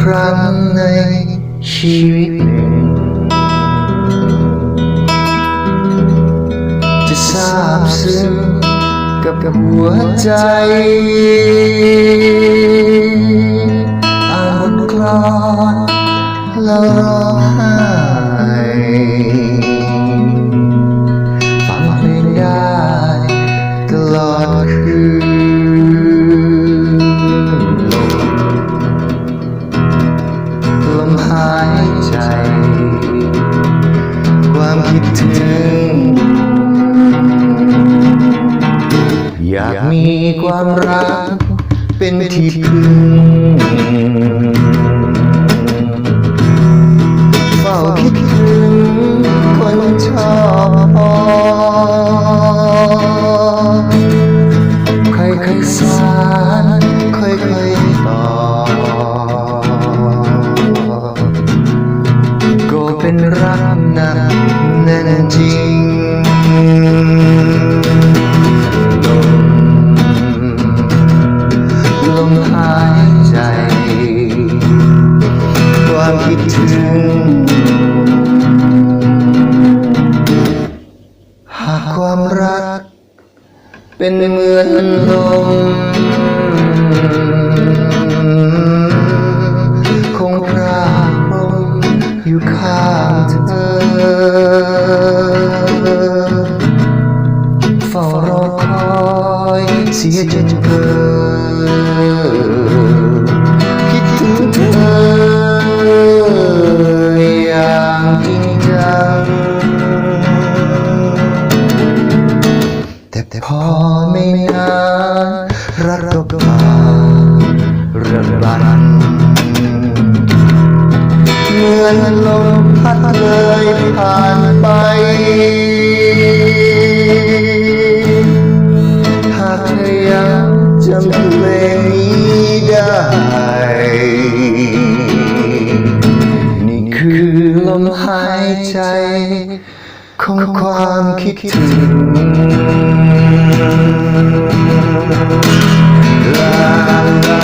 ครั้งในชีวิตหนึ่งจะทราบซึ้งกับหัวใจอ่านบทกลอนแล้วร้องไห้ฟังเพลงได้ตลอดคืน มีความรัก เป็นที่พึ่งเฝ้าคิดถึงคนชอบพอค่อยๆสานค่อยๆต่อ ก็เป็นรักหนักแน่นจริง ความรัก เป็นเหมือนลมคงพราพรมอยู่ข้างเธอเฝ้ารอคอยเสียจนเกิน มือนลมพัดเลยผ่านไป หากเธอยังจำเพลงนี้ได้ นี่คือลมหายใจ ของความคิดถึงลาลา